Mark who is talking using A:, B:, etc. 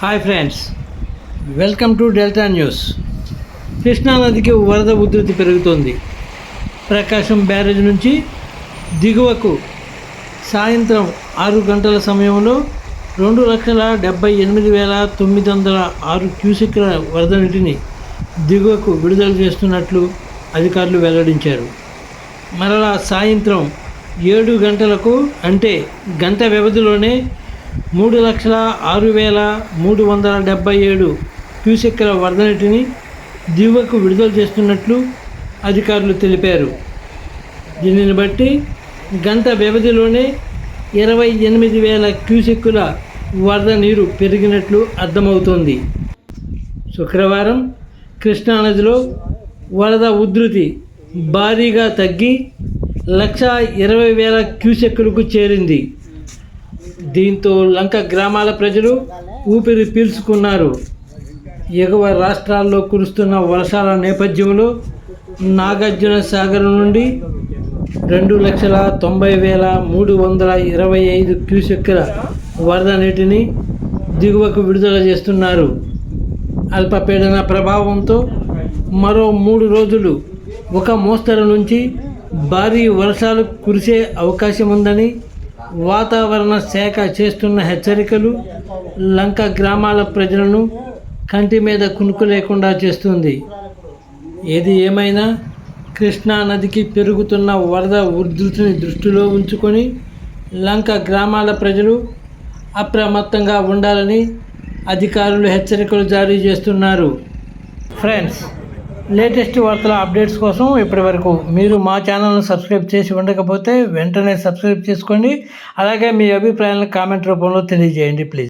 A: Hi friends welcome to delta news Krishna నదికి వరద ఉధృతి పెరుగుతోంది. ప్రకాశం బ్యారేజ్ నుంచి దిగువకు సాయంత్రం ఆరు గంటల సమయంలో రెండు లక్షల డెబ్బై ఎనిమిది వేల తొమ్మిది వందల ఆరు క్యూసెక్ల వరద నీటిని దిగువకు విడుదల చేస్తున్నట్లు అధికారులు వెల్లడించారు. మరలా సాయంత్రం ఏడు గంటలకు అంటే గంట వ్యవధిలోనే మూడు లక్షల ఆరు వేల మూడు వందల డెబ్బై ఏడు క్యూసెక్కుల వరద నీటిని దిగువకు విడుదల చేస్తున్నట్లు అధికారులు తెలిపారు. దీనిని బట్టి గంట వ్యవధిలోనే ఇరవై ఎనిమిది వేల క్యూసెక్కుల వరద నీరు పెరిగినట్లు అర్థమవుతోంది. శుక్రవారం కృష్ణానదిలో వరద ఉధృతి భారీగా తగ్గి లక్ష ఇరవై వేల క్యూసెక్కులకు చేరింది. దీంతో లంక గ్రామాల ప్రజలు ఊపిరి పీల్చుకున్నారు. ఎగువ రాష్ట్రాల్లో కురుస్తున్న వర్షాల నేపథ్యంలో నాగార్జున సాగర్ నుండి రెండు లక్షల తొంభై వేల మూడు వందల ఇరవై ఐదు క్యూసెక్కుల వరద నీటిని దిగువకు విడుదల చేస్తున్నారు. అల్పపీడన ప్రభావంతో మరో మూడు రోజులు ఒక మోస్తరు నుంచి భారీ వర్షాలు కురిసే అవకాశం ఉందని వాతావరణ శాఖ చేస్తున్న హెచ్చరికలు లంక గ్రామాల ప్రజలను కంటి మీద కునుకు లేకుండా చేస్తుంది. ఏది ఏమైనా కృష్ణా నదికి పెరుగుతున్న వరద ఉధృతిని దృష్టిలో ఉంచుకొని లంక గ్రామాల ప్రజలు అప్రమత్తంగా ఉండాలని అధికారులు హెచ్చరికలు జారీ చేస్తున్నారు. ఫ్రెండ్స్ లేటెస్ట్ వార్తల అప్డేట్స్ కోసం ఇప్పటివరకు మీరు మా ఛానల్ను సబ్స్క్రైబ్ చేసి ఉండకపోతే వెంటనే సబ్స్క్రైబ్ చేసుకోండి. అలాగే మీ అభిప్రాయాలను కామెంట్ రూపంలో తెలియజేయండి ప్లీజ్